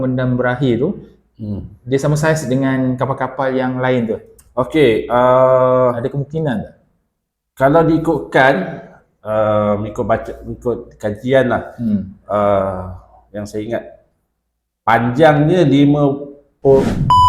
Mendam berakhir tu Hmm. dia sama saiz dengan kapal-kapal yang lain tu. Okey, uh, Ada kemungkinan tak? kalau diikutkan uh, ikut baca ikut kajian lah Hmm. uh, yang saya ingat panjangnya 50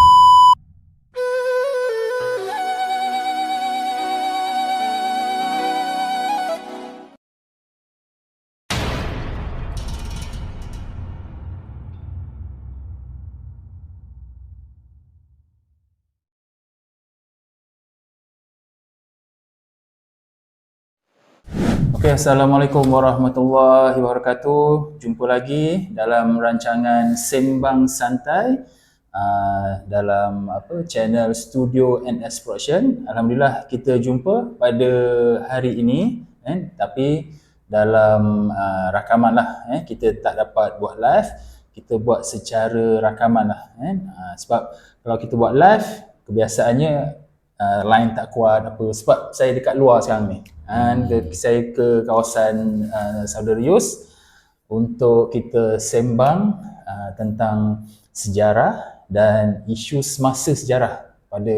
Assalamualaikum warahmatullahi wabarakatuh. Jumpa lagi dalam rancangan Sembang Santai uh, dalam apa channel Studio and Exploration. Alhamdulillah kita jumpa pada hari ini eh, tapi dalam uh, rakaman lah eh, kita tak dapat buat live kita buat secara rakaman lah eh. uh, sebab kalau kita buat live kebiasaannya uh, line tak kuat apa sebab saya dekat luar sekarang ni and hmm. saya ke kawasan uh, Saudara Yus untuk kita sembang uh, tentang sejarah dan isu semasa sejarah pada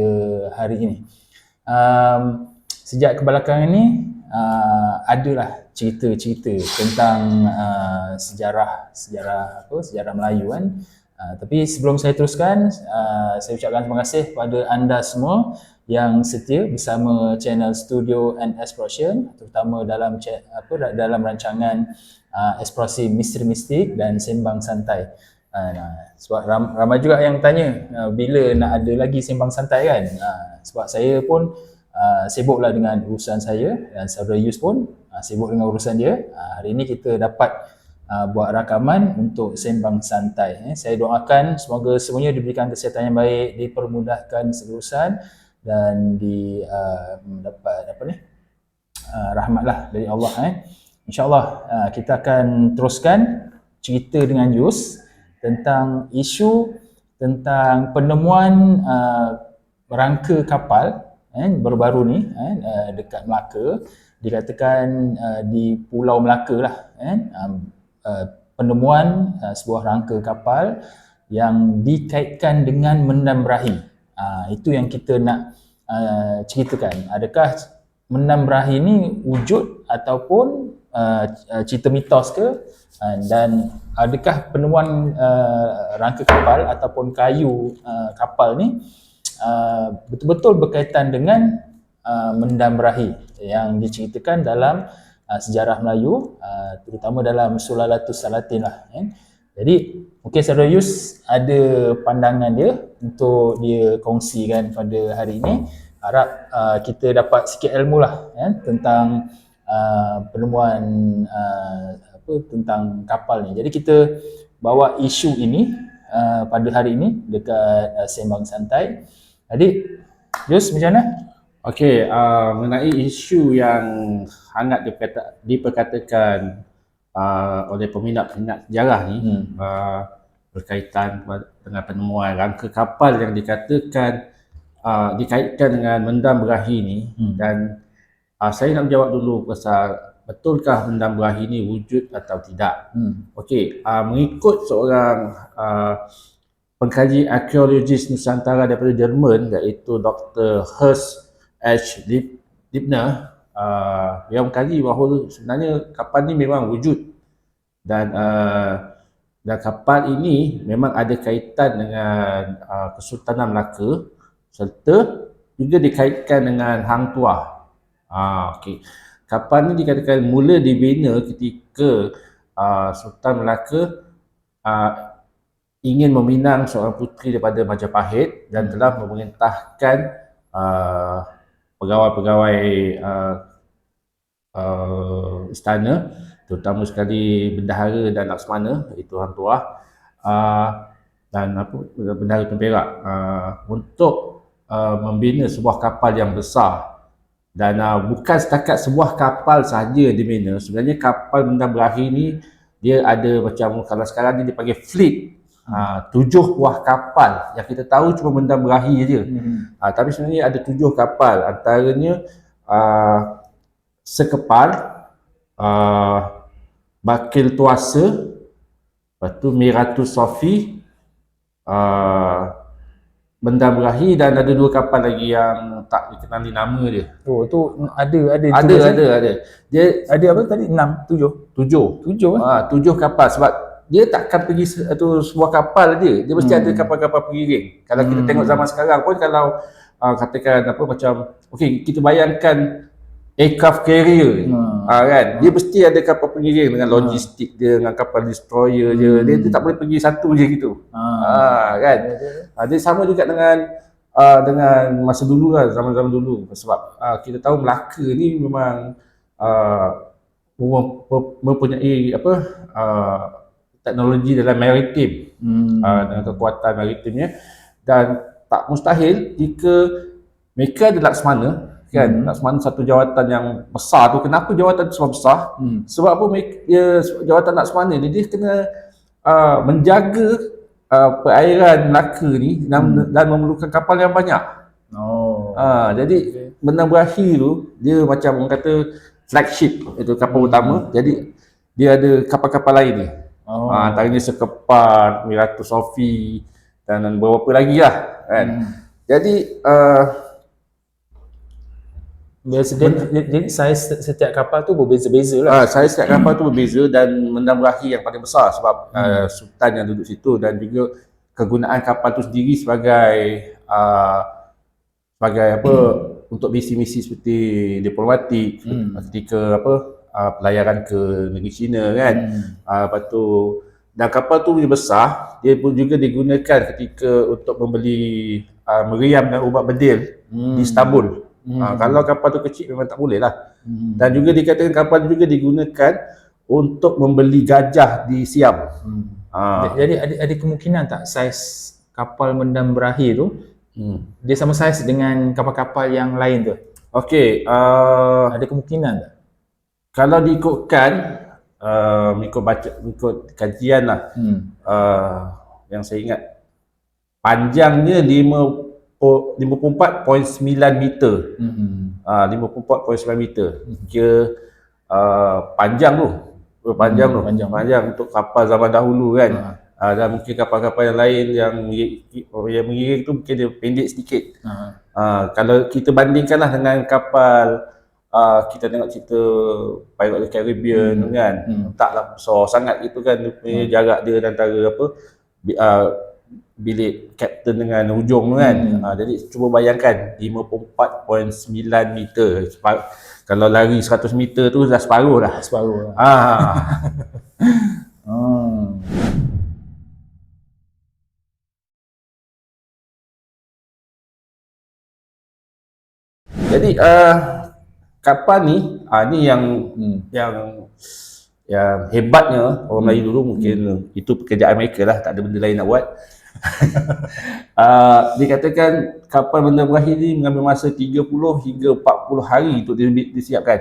hari ini. Um, sejak kebelakangan ini uh, adalah cerita-cerita tentang uh, sejarah sejarah apa sejarah Melayu kan. Uh, tapi sebelum saya teruskan, uh, saya ucapkan terima kasih kepada anda semua yang setia bersama channel Studio and Exploration terutama dalam apa dalam rancangan uh, eksplorasi misteri mistik dan sembang santai. Uh, sebab ram, ramai juga yang tanya uh, bila nak ada lagi sembang santai kan. Uh, sebab saya pun uh, sibuklah dengan urusan saya dan saudara Yus pun uh, sibuk dengan urusan dia. Uh, hari ini kita dapat uh, buat rakaman untuk sembang santai. Eh. Saya doakan semoga semuanya diberikan kesihatan yang baik, dipermudahkan segala urusan dan di uh, mendapat apa ni uh, rahmatlah dari Allah eh. InsyaAllah uh, kita akan teruskan cerita dengan Yus tentang isu tentang penemuan uh, rangka kapal eh, baru-baru ni eh, uh, dekat Melaka dikatakan uh, di Pulau Melaka lah eh, um, uh, penemuan uh, sebuah rangka kapal yang dikaitkan dengan Mendam Berahi. Uh, itu yang kita nak uh, ceritakan. Adakah Mendam Berahi ni wujud ataupun uh, cerita mitos ke? Uh, dan adakah penemuan uh, rangka kapal ataupun kayu uh, kapal ni uh, betul-betul berkaitan dengan uh, Mendam Berahi yang diceritakan dalam uh, sejarah Melayu uh, terutama dalam Sulalatus Salatin lah eh. Jadi mungkin Saudara Yus ada pandangan dia untuk dia kongsikan pada hari ini harap uh, kita dapat sikit ilmu lah eh, tentang uh, penemuan uh, apa tentang kapal ni. Jadi kita bawa isu ini uh, pada hari ini dekat uh, Sembang Santai. Jadi Yus macam mana? Okey, uh, mengenai isu yang hangat diperkata, diperkatakan uh, oleh peminat-peminat sejarah ni Hmm. uh, berkaitan dengan penemuan rangka kapal yang dikatakan uh, dikaitkan dengan mendam berahi ni Hmm. dan uh, saya nak menjawab dulu pasal betulkah mendam berahi ni wujud atau tidak. Hmm. Okey, uh, mengikut seorang uh, pengkaji arkeologis Nusantara daripada Jerman iaitu Dr. Hurst H. Lib- Libner, uh, dia mengkaji bahawa sebenarnya kapal ni memang wujud dan uh, dan kapal ini memang ada kaitan dengan uh, Kesultanan Melaka serta juga dikaitkan dengan Hang Tuah. Ah, okey. Kapal ni dikatakan mula dibina ketika uh, Sultan Melaka uh, ingin meminang seorang puteri daripada Majapahit dan telah memerintahkan uh, pegawai-pegawai uh, uh, istana terutama sekali bendahara dan laksmana iaitu Hang Tuah uh, dan apa bendahara Temperak uh, untuk uh, membina sebuah kapal yang besar dan uh, bukan setakat sebuah kapal sahaja dibina sebenarnya kapal benda berakhir ni dia ada macam kalau sekarang ni dipanggil fleet uh, tujuh buah kapal yang kita tahu cuma benda berakhir je Hmm. uh, tapi sebenarnya ada tujuh kapal antaranya uh, sekepal uh, Bakil Tuasa lepas tu Miratus Sofi uh, Benda Berahi dan ada dua kapal lagi yang tak dikenali nama dia. Oh tu ada ada Ada, eh? ada, ada. Dia Ada apa tadi? 6, 7. tujuh. 7 eh? Ah, tujuh kapal sebab dia takkan pergi se- tu sebuah kapal je. Dia mesti Hmm. ada kapal-kapal pengiring. Kalau kita Hmm. tengok zaman sekarang pun kalau uh, katakan apa macam okey kita bayangkan aircraft carrier Hmm. Ah kan dia mesti ada kapal pengiring dengan logistik dia dengan kapal destroyer je. Dia, dia tak boleh pergi satu je gitu. Ah. Ah kan. Ah, dia sama juga dengan uh, dengan masa dulu lah zaman-zaman dulu sebab uh, kita tahu Melaka ni memang uh, mem- mem- mempunyai apa uh, teknologi dalam maritim Hmm. uh, dengan kekuatan maritimnya dan tak mustahil jika mereka ada laksmana kan Hmm. laksmana satu jawatan yang besar tu kenapa jawatan tu besar Hmm. sebab apa mereka, dia jawatan laksmana ni dia kena uh, menjaga uh, perairan Melaka ni dan, Hmm. dan memerlukan kapal yang banyak Oh. uh, jadi Okay. Benang Berahi tu dia macam orang kata flagship itu kapal utama jadi dia ada kapal-kapal lain ni Oh. Ha, antaranya Sekepan, Miratus Sofi dan, dan beberapa lagi lah kan. Hmm. Jadi uh, Biasa jadi, jadi saiz setiap kapal tu berbeza-beza lah. uh, saya setiap kapal tu berbeza dan Mendam Berahi yang paling besar sebab uh, sultan yang duduk situ dan juga kegunaan kapal tu sendiri sebagai uh, sebagai apa untuk misi-misi seperti diplomatik Hmm. ketika apa uh, pelayaran ke negeri China kan. Hmm. Uh, lepas tu dan kapal tu dia besar, dia pun juga digunakan ketika untuk membeli uh, meriam dan ubat bedil Hmm. di Istanbul. Hmm. Uh, kalau kapal tu kecil memang tak boleh lah. Hmm. Dan juga dikatakan kapal tu juga digunakan untuk membeli gajah di Siam. Hmm. Uh, Jadi ada ada kemungkinan tak saiz kapal mendam berakhir tu hmm. dia sama saiz dengan kapal-kapal yang lain tu? Okey, uh, Ada kemungkinan tak? Kalau diikutkan uh, ikut baca ikut kajian lah Hmm. uh, yang saya ingat panjangnya 5 po- 54.9 meter. Hmm. Ah 54.9 meter. Kira uh, panjang tu. Panjang Hmm, tu. panjang. Panjang untuk kapal zaman dahulu kan. Ha. Ah dan mungkin kapal-kapal yang lain yang yang mengiring tu mungkin dia pendek sedikit. Ha. Ah kalau kita bandingkanlah dengan kapal ah kita tengok cerita Pirate of the Caribbean Hmm. kan. Hmm. Taklah besar sangat itu kan dia punya jarak dia antara apa ah, bilik kapten dengan hujung tu kan. Hmm. Ah, jadi cuba bayangkan 54.9 meter. Sepa- Kalau lari 100 meter tu dah separuh dah. Separuh lah. Ah. Hmm. jadi uh, kapal ni ah ni yang Hmm. yang yang hebatnya orang Melayu dulu mungkin itu pekerjaan mereka lah tak ada benda lain nak buat. uh, dikatakan kapal benda berakhir ni mengambil masa 30 hingga 40 hari untuk di- disiapkan.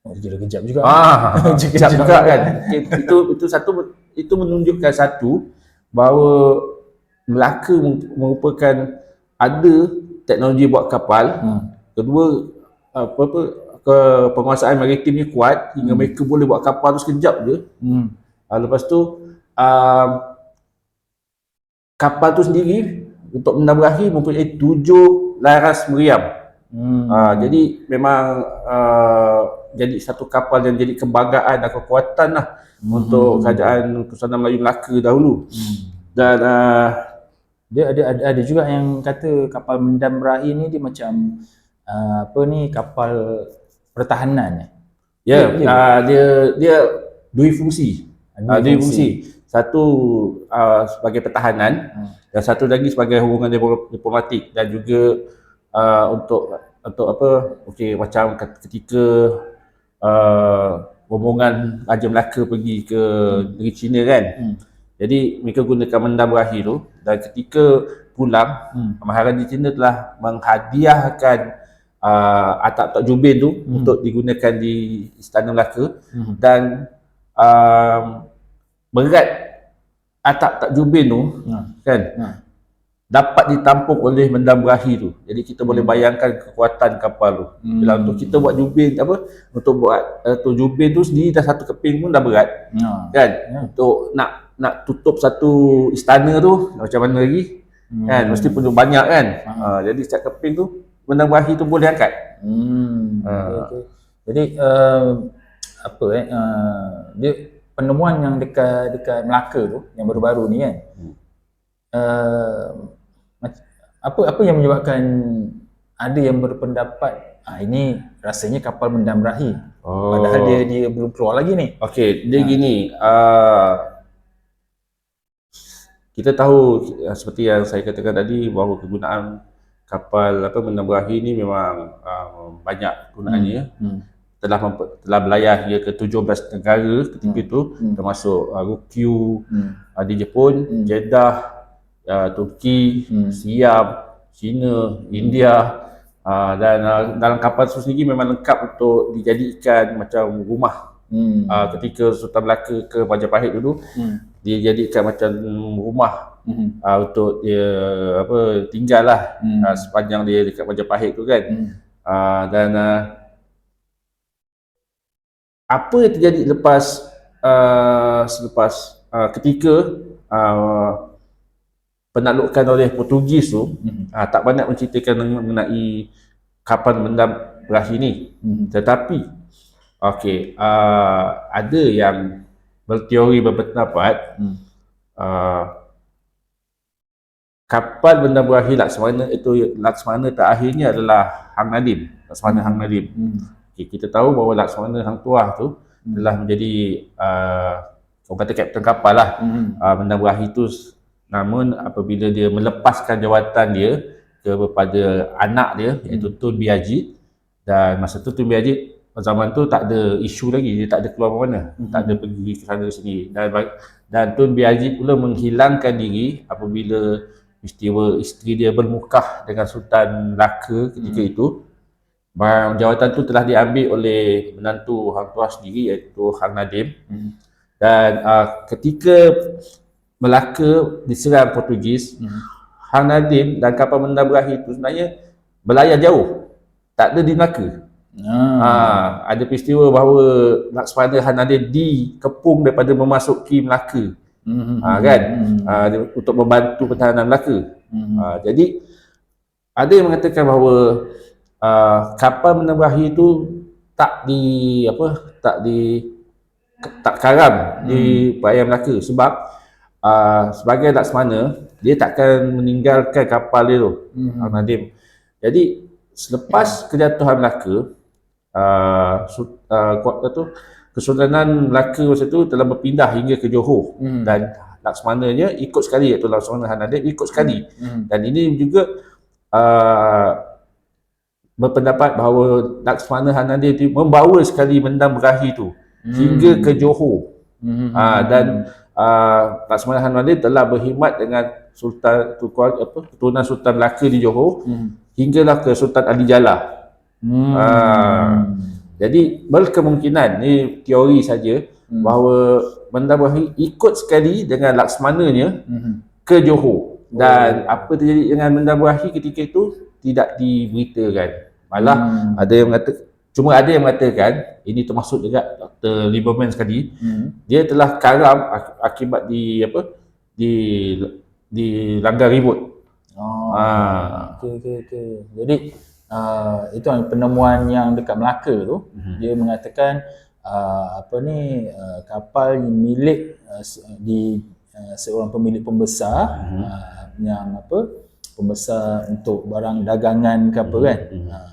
Oh, kira kejap juga. Ah, Kejap juga kan. Itu itu satu itu menunjukkan satu bahawa Melaka merupakan ada teknologi buat kapal. Hmm. Kedua apa apa ke penguasaan maritim ni kuat hingga Hmm. mereka boleh buat kapal tu sekejap je. Hmm. Uh, lepas tu um, kapal tu sendiri untuk benda berakhir mempunyai tujuh laras meriam. Hmm. Uh, jadi memang uh, jadi satu kapal yang jadi kebanggaan dan kekuatan lah untuk kerajaan Kesultanan Melayu Melaka dahulu. Hmm. Dan uh, Dia ada, ada ada juga yang kata kapal mendam berakhir ni dia macam uh, apa ni kapal pertahanan eh. ya ya. uh, dia dia dua fungsi. Dua Uh, dua fungsi. fungsi. Satu uh, sebagai pertahanan Hmm. dan satu lagi sebagai hubungan diplo- diplomatik dan juga uh, untuk untuk apa okey macam ket- ketika uh, rombongan Raja Melaka pergi ke negeri China kan Hmm. jadi mereka gunakan mendam berakhir tu dan ketika pulang Hmm. Maharaja Cina telah menghadiahkan uh, atap-atap jubin tu Hmm. untuk digunakan di Istana Melaka Hmm. dan um, berat atap-atap jubin tu Hmm. kan Hmm. dapat ditampung oleh mendam berahi tu. Jadi kita boleh Hmm. bayangkan kekuatan kapal tu. Hmm. Bila untuk kita buat jubin apa untuk buat uh, tu jubin tu sendiri dah satu keping pun dah berat Ha. kan. Ya. Untuk nak nak tutup satu istana tu macam mana lagi Hmm. kan mesti perlu banyak kan Ah. uh, jadi setiap keping tu benang berahi tu boleh angkat Hmm. Ah. Okay, okay. Jadi uh, apa eh uh, dia penemuan yang dekat dekat Melaka tu yang baru-baru ni kan. Hmm. Uh, apa apa yang menyebabkan ada yang berpendapat ah ini rasanya kapal mendam berahi. oh. Padahal dia dia belum keluar lagi ni. Okey, dia gini, uh, kita tahu uh, seperti yang saya katakan tadi bahawa kegunaan kapal apa berahi ni memang uh, banyak gunaannya. Hmm. Telah memper, telah berlayar hingga ke 17 negara ketika itu Hmm. termasuk uh, Ryukyu Hmm. uh, di Jepun, Hmm. Jeddah, uh, Turki, Hmm. Siam, China, India uh, dan uh, dalam kapal itu sendiri memang lengkap untuk dijadikan macam rumah Hmm. uh, ketika Sultan Melaka ke Majapahit dulu Hmm. dia jadikan macam rumah Hmm. uh, untuk dia apa tinggal lah Hmm. uh, sepanjang dia dekat Majapahit tu kan Hmm. uh, dan uh, apa yang terjadi lepas uh, selepas uh, ketika uh, penaklukan oleh Portugis tu Hmm. uh, tak banyak menceritakan mengenai kapal mendam berahi ni Hmm. tetapi okey uh, ada yang berteori berpendapat Hmm. uh, kapal benda berahi Laksmana itu Laksmana terakhirnya adalah Hang Nadim Laksmana Hang Nadim Hmm. okay, kita tahu bahawa Laksmana Hang Tuah tu Hmm. telah menjadi uh, orang kata kapten kapal lah Hmm. uh, benda berahi tu namun apabila dia melepaskan jawatan dia kepada anak dia iaitu Tun Biajit dan masa tu Tun Biajit zaman tu tak ada isu lagi dia tak ada keluar mana Mhm. tak ada pergi ke sana sini dan dan Tun Biajit pula menghilangkan diri apabila peristiwa isteri dia bermukah dengan Sultan Melaka ketika itu Ba- jawatan tu telah diambil oleh menantu Hang Tuah sendiri iaitu Hang Nadim Hmm. dan uh, ketika Melaka diserang Portugis Hmm. Hang Nadim dan kapal berahi itu sebenarnya berlayar jauh tak ada di Melaka Ah. ha, ada peristiwa bahawa Laksmana Hang Nadim dikepung daripada memasuki Melaka Ha, kan? Ha, untuk membantu pertahanan Melaka. Ha, jadi ada yang mengatakan bahawa uh, kapal mendam berahi itu tak di apa tak di tak karam di perairan Melaka. Sebab uh, sebagai Laksmana dia takkan meninggalkan kapal dia tu Hmm. Nadim. Jadi selepas kejatuhan Melaka uh, uh, kuat tu Kesultanan Melaka masa tu telah berpindah hingga ke Johor Hmm. dan Laksmananya ikut sekali iaitu Laksmana Han Nadim ikut sekali Hmm. dan ini juga uh, berpendapat bahawa Laksmana Han itu membawa sekali mendam berahi tu hingga ke Johor Hmm. Ah, dan uh, Laksmana Han telah berkhidmat dengan Sultan tu kuat- apa keturunan Sultan Melaka di Johor Hmm. hinggalah ke Sultan Ali Jallah. Hmm. Ah. Jadi berkemungkinan ni teori saja Hmm. bahawa Banda Berahi ikut sekali dengan Laksmananya Hmm. ke Johor dan apa terjadi dengan Banda Berahi ketika itu tidak diberitakan. Malah Hmm. ada yang mengatakan cuma ada yang mengatakan ini termasuk juga Dr. Lieberman sekali Hmm. dia telah karam ak- akibat di apa di di langgar ribut. Oh. Ah. Okey okey okey. Jadi uh, itu penemuan yang dekat Melaka tu Mhm. dia mengatakan uh, apa ni uh, kapal milik uh, di uh, seorang pemilik pembesar Mhm. uh, yang apa pembesar untuk barang dagangan ke apa Mhm. kan. Mhm. Uh,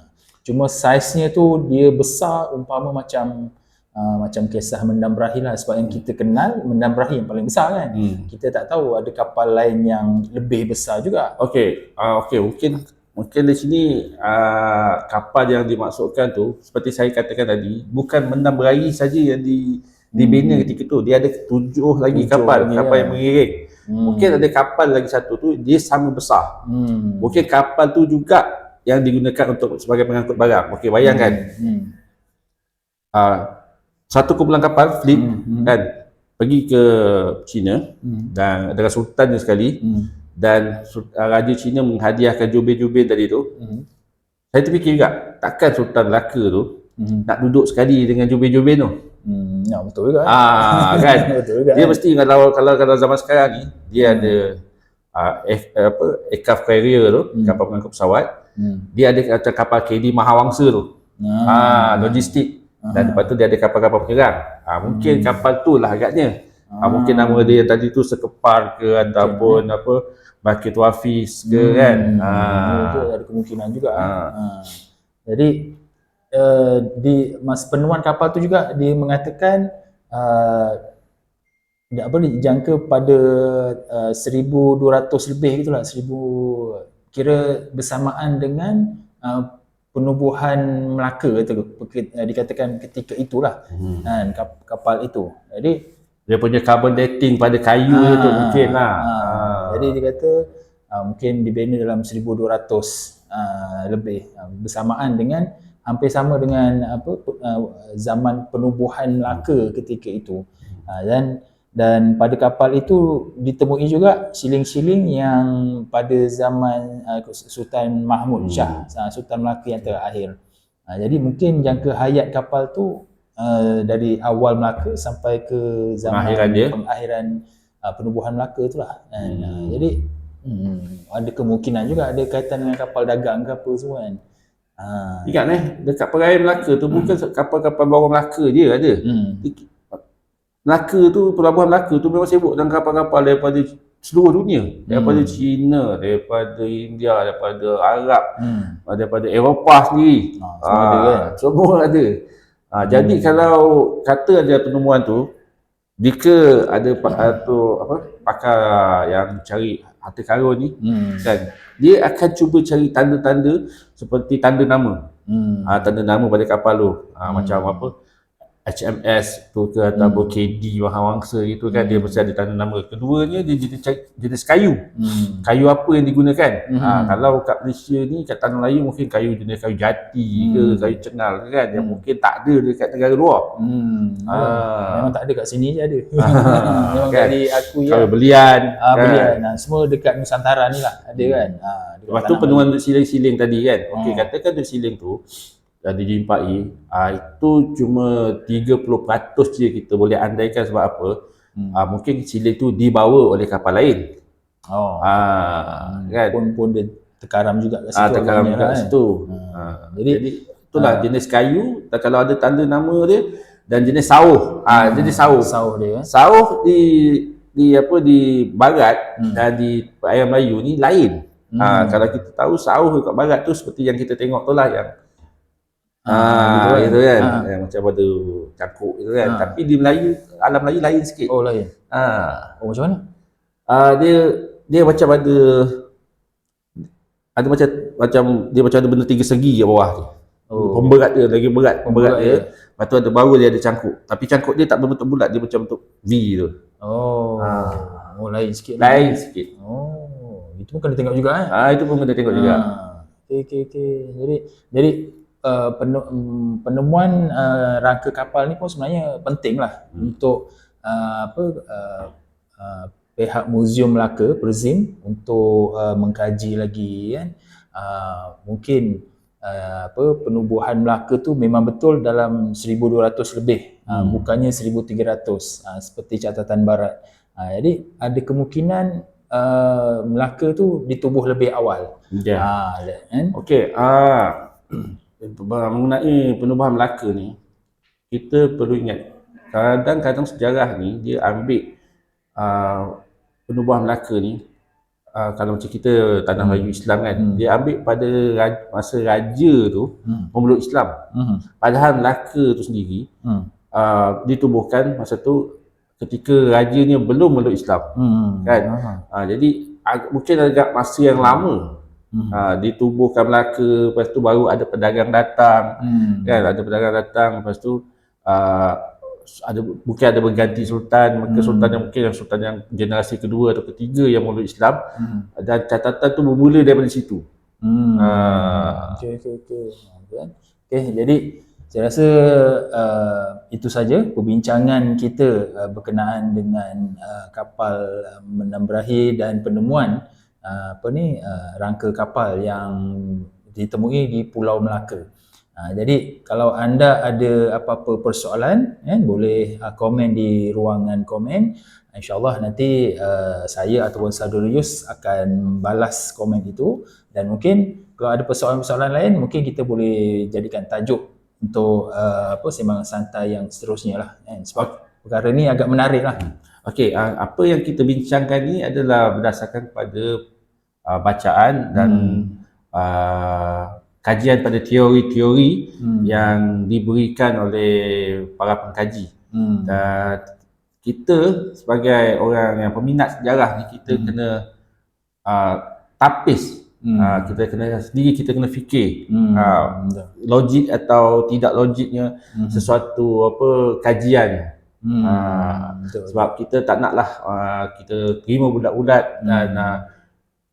cuma saiznya tu dia besar umpama macam uh, macam kisah mendam berahi lah sebab yang kita kenal mendam berahi yang paling besar kan. Hmm. Kita tak tahu ada kapal lain yang lebih besar juga. Okey, uh, okey mungkin mungkin di sini uh, kapal yang dimaksudkan tu seperti saya katakan tadi bukan mendam berahi saja yang di dibina Hmm. ketika tu. Dia ada tujuh lagi Tujuh kapal, lagi, kapal ya. yang mengiring. Hmm. Mungkin ada kapal lagi satu tu dia sama besar. Hmm. Mungkin kapal tu juga yang digunakan untuk sebagai pengangkut barang. Okey, bayangkan Hmm. uh, satu kumpulan kapal fleet Hmm. Hmm. kan pergi ke China Hmm. dan dengan sultan sekali Hmm. Dan uh, Raja China menghadiahkan jubir-jubir tadi tu Hmm. saya terfikir juga takkan Sultan Melaka tu Hmm. nak duduk sekali dengan jubir-jubir tu Hmm, ya, betul juga. Ah kan. betul juga. Dia mesti kalau kalau kalau zaman sekarang ni dia ada uh, F, apa aircraft carrier tu, Hmm. kapal pengangkut pesawat. hmm. Dia ada macam kapal KD Mahawangsa tu. Ah, logistik. Dan lepas tu dia ada kapal-kapal penyerang. Ah, mungkin kapal tu lah agaknya. Ah, mungkin nama dia yang tadi tu sekepar ke ataupun apa Bakit Wafis ke kan. Hmm, itu ada kemungkinan juga. Ah. Ha. Jadi uh, di mas penemuan kapal tu juga dia mengatakan uh, dia apa ni jangka pada uh, 1200 lebih gitulah 1000 kira bersamaan dengan uh, penubuhan Melaka peke- uh, dikatakan ketika itulah Hmm. kan kap, kapal itu. Jadi Dia punya carbon dating pada kayu Ah, tu mungkin lah. ah. Ah. Jadi dia kata uh, mungkin dibina dalam 1200 uh, lebih uh, bersamaan dengan hampir sama dengan apa uh, zaman penubuhan Melaka ketika itu. Uh, dan dan pada kapal itu ditemui juga siling-siling yang pada zaman uh, Sultan Mahmud Shah, uh, Sultan Melaka yang terakhir. Uh, jadi mungkin jangka hayat kapal tu uh, dari awal Melaka sampai ke zaman Pengakhiran dia. pengakhiran uh, penubuhan Melaka tu lah. Kan? Uh, jadi hmm, ada kemungkinan juga ada kaitan dengan kapal dagang ke apa semua kan. Uh, Ingat eh, dekat perairan Melaka tu bukan kapal-kapal bawah Melaka je ada. hmm. Melaka tu, pelabuhan Melaka tu memang sibuk dengan kapal-kapal daripada seluruh dunia. Daripada Hmm. China, daripada India, daripada Arab, Hmm. daripada Eropah sendiri. Ah, semua ada kan? Semua ada. Ah, jadi kalau kata ada penemuan tu, jika ada atau apa pakar yang cari harta karun ni Hmm. kan dia akan cuba cari tanda-tanda seperti tanda nama Hmm. ha, tanda nama pada kapal tu ha, Hmm. macam apa HMS tu ke ataupun KD Mahawangsa itu kan dia mesti ada tanda nama keduanya dia jenis, jenis kayu Hmm. kayu apa yang digunakan Mhm. ha, kalau kat Malaysia ni kat tanah Melayu mungkin kayu jenis kayu jati ke Hmm. kayu cengal ke kan yang Hmm. mungkin tak ada dekat negara luar Hmm. Ah. Memang tak ada kat sini je ada. Memang Kan? kan? diakui kayu lah. belian Ah, kan? belian. Ah, semua dekat Nusantara ni lah ada kan. Ah, dekat Lepas tu penemuan siling-siling tadi kan. Okey, Hmm. katakan duk siling tu dah dijumpai, ah itu cuma 30% je kita boleh andaikan sebab apa? Hmm. Ah mungkin siling tu dibawa oleh kapal lain. Oh. Ah kan. Pun pun dia terkaram juga kat situ. Ah terkaram kat kan. situ. Hmm. Ah, Jadi- jadi, itulah jenis kayu dan kalau ada tanda nama dia dan jenis sauh. Ah jenis sauh. Sauh dia. eh. Sauh di di apa di barat Hmm. dan di perairan Melayu ni lain. Hmm. Ah kalau kita tahu sauh kat barat tu seperti yang kita tengok tu lah yang Ah, Ah, itu kan. Ah. Yang macam ada cangkuk itu kan. Ah. Tapi di Melayu, alam Melayu lain sikit. Oh lain. Ah. Oh macam mana? Ah, dia dia macam ada ada macam macam dia macam ada benda tiga segi kat bawah tu. Oh. Pemberat dia lagi berat, pemberat Pemberat dia. dia. Lepas tu ada baru dia ada cangkuk. Tapi cangkuk dia tak berbentuk bulat, dia macam bentuk V tu. Oh. Ah. Oh lain sikit. Lain sikit. Oh. Itu pun kena tengok juga eh. Ah itu pun kena tengok juga. Ah. Okey okey okey. Jadi jadi uh, penu- mm, penemuan uh, rangka kapal ni pun sebenarnya penting lah Hmm. untuk uh, apa uh, uh, pihak Muzium Melaka Perzim untuk uh, mengkaji lagi kan. Uh, mungkin uh, apa penubuhan Melaka tu memang betul dalam 1200 lebih uh, Hmm. bukannya 1300 uh, seperti catatan barat. Uh, jadi ada kemungkinan uh, Melaka tu ditubuh lebih awal. Ya. Ah, kan? Okey, ah mengenai penubuhan Melaka ni kita perlu ingat kadang-kadang sejarah ni dia ambil ah, penubuhan Melaka ni ah, kalau macam kita tanah Hmm. Melayu Islam kan Hmm. dia ambil pada raj- masa raja tu Hmm. memeluk Islam Hmm. padahal Melaka tu sendiri Hmm. ah, ditubuhkan masa tu ketika rajanya belum memeluk Islam Hmm. Kan? Ah, jadi ag- mungkin agak masa yang lama Hmm. ha, ditubuhkan Melaka lepas tu baru ada pedagang datang Hmm. kan ada pedagang datang lepas tu uh, ada mungkin ada berganti sultan maka Hmm. sultan yang mungkin yang sultan yang generasi kedua atau ketiga yang memeluk Islam Hmm. dan catatan tu bermula daripada situ Hmm. Ah. Okey okey okey. Okey, jadi saya rasa uh, itu saja perbincangan kita uh, berkenaan dengan uh, kapal uh, menamberahi dan penemuan uh, apa ni uh, rangka kapal yang ditemui di Pulau Melaka. Uh, jadi kalau anda ada apa-apa persoalan eh, boleh uh, komen di ruangan komen InsyaAllah nanti uh, saya ataupun saudara Yus akan balas komen itu dan mungkin kalau ada persoalan-persoalan lain mungkin kita boleh jadikan tajuk untuk uh, apa sembangan santai yang seterusnya lah kan? sebab perkara ni agak menarik lah Okey, uh, apa yang kita bincangkan ni adalah berdasarkan pada uh, bacaan dan hmm. uh, kajian pada teori-teori hmm. yang diberikan oleh para pengkaji. Hmm. Dan kita sebagai orang yang peminat sejarah ni kita hmm. kena uh, tapis hmm. uh, kita kena sendiri kita kena fikir hmm. uh, logik atau tidak logiknya hmm. sesuatu apa kajian Hmm, uh, sebab kita tak naklah uh, kita terima budak-budak hmm. dan uh,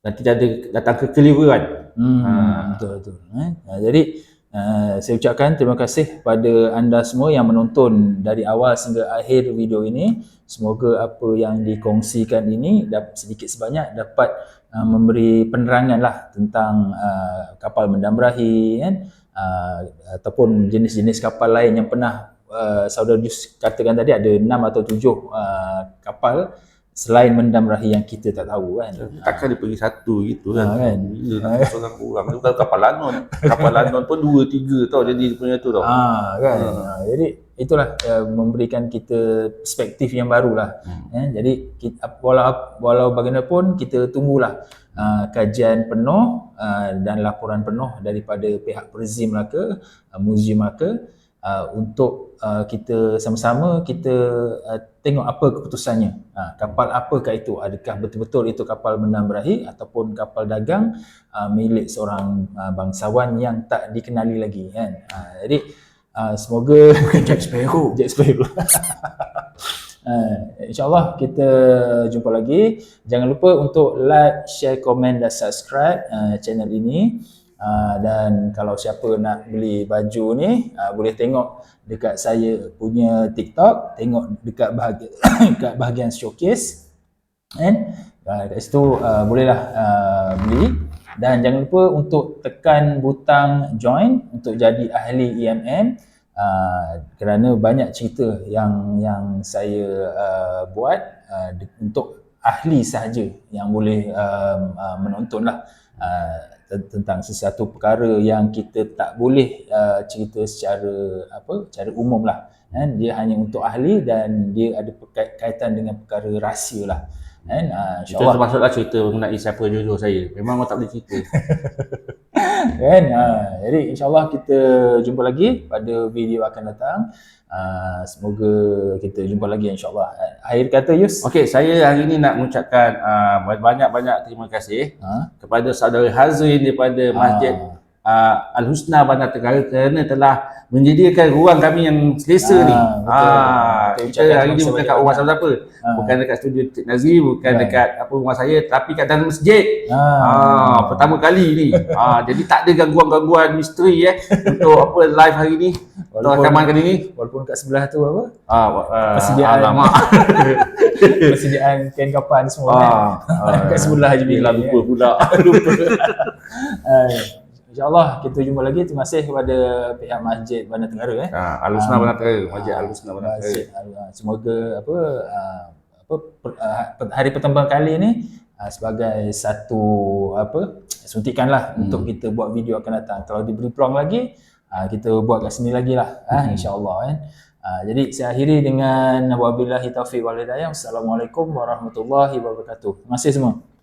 nanti ada datang kekeliruan. Hmm, uh. betul betul. Eh? Jadi uh, saya ucapkan terima kasih pada anda semua yang menonton dari awal sehingga akhir video ini. Semoga apa yang dikongsikan ini sedikit sebanyak dapat uh, memberi penerangan lah tentang uh, kapal mendam berahi kan uh, ataupun jenis-jenis kapal lain yang pernah uh, saudara Jus katakan tadi ada enam atau tujuh uh, kapal selain mendam rahi yang kita tak tahu kan. Takkan dia pergi satu gitu kan. Ha, kan? Bila seorang kurang. Dia bukan kapal lanon. Kapal lanon pun dua, tiga tau jadi dia punya tu tau. Ha, kan. Ha. Jadi itulah uh, memberikan kita perspektif yang baru lah. Hmm. Eh, jadi kita, walau, walau bagaimanapun kita tunggulah uh, kajian penuh uh, dan laporan penuh daripada pihak Perzim Melaka, uh, Muzium Melaka uh, untuk uh, kita sama-sama kita uh, tengok apa keputusannya. Uh, kapal apakah itu? Adakah betul-betul itu kapal menang berahi ataupun kapal dagang uh, milik seorang uh, bangsawan yang tak dikenali lagi kan. Uh, jadi uh, semoga Jack Sparrow. Jack Sparrow. Uh, InsyaAllah kita jumpa lagi. Jangan lupa untuk like, share, komen dan subscribe uh, channel ini. Uh, dan kalau siapa nak beli baju ni uh, boleh tengok dekat saya punya TikTok, tengok dekat bahagian dekat bahagian showcase. And uh, kat situ uh, bolehlah uh, beli dan jangan lupa untuk tekan butang join untuk jadi ahli EMM uh, kerana banyak cerita yang yang saya uh, buat uh, untuk ahli sahaja yang boleh uh, uh, menontonlah uh, tentang sesuatu perkara yang kita tak boleh uh, cerita secara apa secara umum lah. Kan dia hanya untuk ahli dan dia ada kaitan dengan perkara rahsia lah. Kan uh, insyaallah termasuklah cerita mengenai siapa jodoh saya. Memang orang tak boleh cerita kan uh, jadi insyaallah kita jumpa lagi pada video akan datang Uh, semoga kita jumpa lagi insyaAllah. Akhir kata Yus. Okey, saya hari ini nak mengucapkan uh, banyak-banyak terima kasih ha? kepada saudara Hazrin daripada Masjid uh uh, Al-Husna Bandar Tenggara kerana telah menyediakan ruang kami yang selesa ah, ni. Ah, kita hari ni bukan kat rumah siapa-siapa. Ah. Bukan dekat studio Cik Nazri, bukan right. dekat apa rumah saya tapi kat dalam masjid. Ah, ah pertama kali ni. ah, jadi tak ada gangguan-gangguan misteri eh untuk apa live hari ni. Untuk rakaman kali ni. Walaupun kat sebelah tu apa? Ah, uh, persediaan. Alamak. persediaan kain kapan semua ah, kan. Ah, kat sebelah je bila lupa pula. lupa. InsyaAllah kita jumpa lagi. Terima kasih kepada pihak Masjid Bandar Tenggara. Eh. Ha, Al-Husna Bandar Tenggara. Masjid Al-Husna Bandar Tenggara. Semoga apa, apa hari pertemuan kali ini sebagai satu apa suntikan lah hmm. untuk kita buat video akan datang. Kalau diberi peluang lagi, kita buat kat sini lagi lah. Hmm. InsyaAllah. Eh. jadi saya akhiri dengan wabillahi taufiq wal hidayah. Assalamualaikum warahmatullahi wabarakatuh. Terima kasih semua.